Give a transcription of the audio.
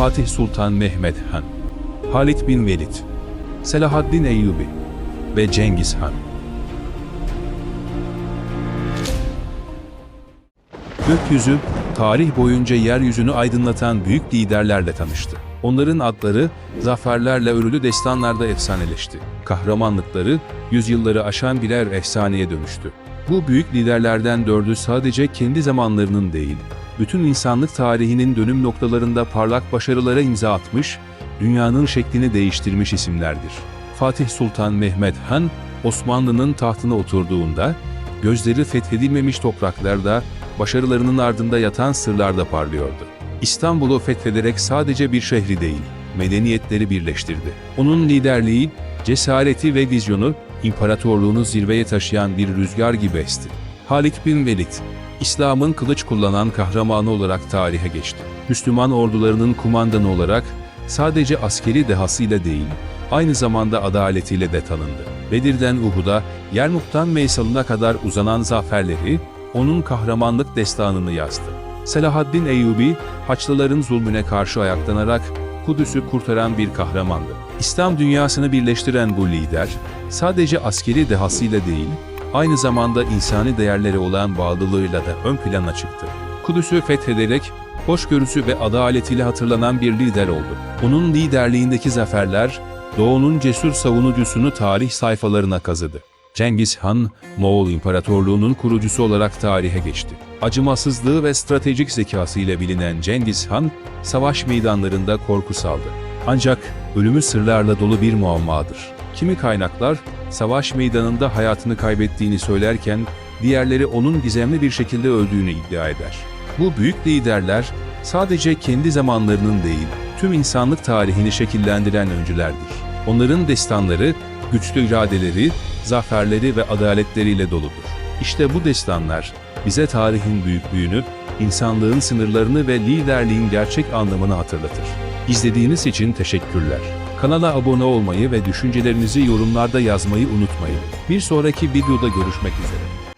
Fatih Sultan Mehmet Han, Halit bin Velid, Selahaddin Eyyubi ve Cengiz Han. Gökyüzü, tarih boyunca yeryüzünü aydınlatan büyük liderlerle tanıştı. Onların adları, zaferlerle örülü destanlarda efsaneleşti. Kahramanlıkları, yüzyılları aşan birer efsaneye dönüştü. Bu büyük liderlerden dördü sadece kendi zamanlarının değil, bütün insanlık tarihinin dönüm noktalarında parlak başarılara imza atmış, dünyanın şeklini değiştirmiş isimlerdir. Fatih Sultan Mehmet Han, Osmanlı'nın tahtına oturduğunda, gözleri fethedilmemiş topraklarda, başarılarının ardında yatan sırlarda parlıyordu. İstanbul'u fethederek sadece bir şehri değil, medeniyetleri birleştirdi. Onun liderliği, cesareti ve vizyonu, imparatorluğunu zirveye taşıyan bir rüzgar gibi esti. Halit bin Velid, İslam'ın kılıç kullanan kahramanı olarak tarihe geçti. Müslüman ordularının kumandanı olarak sadece askeri dehasıyla değil, aynı zamanda adaletiyle de tanındı. Bedir'den Uhud'a, Yermuk'tan Meysal'ına kadar uzanan zaferleri, onun kahramanlık destanını yazdı. Selahaddin Eyyubi, Haçlıların zulmüne karşı ayaklanarak Kudüs'ü kurtaran bir kahramandı. İslam dünyasını birleştiren bu lider, sadece askeri dehasıyla değil, aynı zamanda insani değerlere olan bağlılığıyla da ön plana çıktı. Kudüs'ü fethederek hoşgörüsü ve adaletiyle hatırlanan bir lider oldu. Onun liderliğindeki zaferler, Doğu'nun cesur savunucusunu tarih sayfalarına kazıdı. Cengiz Han, Moğol İmparatorluğu'nun kurucusu olarak tarihe geçti. Acımasızlığı ve stratejik zekası ile bilinen Cengiz Han, savaş meydanlarında korku saldı. Ancak ölümü sırlarla dolu bir muammadır. Kimi kaynaklar, savaş meydanında hayatını kaybettiğini söylerken, diğerleri onun gizemli bir şekilde öldüğünü iddia eder. Bu büyük liderler, sadece kendi zamanlarının değil, tüm insanlık tarihini şekillendiren öncülerdir. Onların destanları, güçlü iradeleri, zaferleri ve adaletleriyle doludur. İşte bu destanlar, bize tarihin büyüklüğünü, insanlığın sınırlarını ve liderliğin gerçek anlamını hatırlatır. İzlediğiniz için teşekkürler. Kanala abone olmayı ve düşüncelerinizi yorumlarda yazmayı unutmayın. Bir sonraki videoda görüşmek üzere.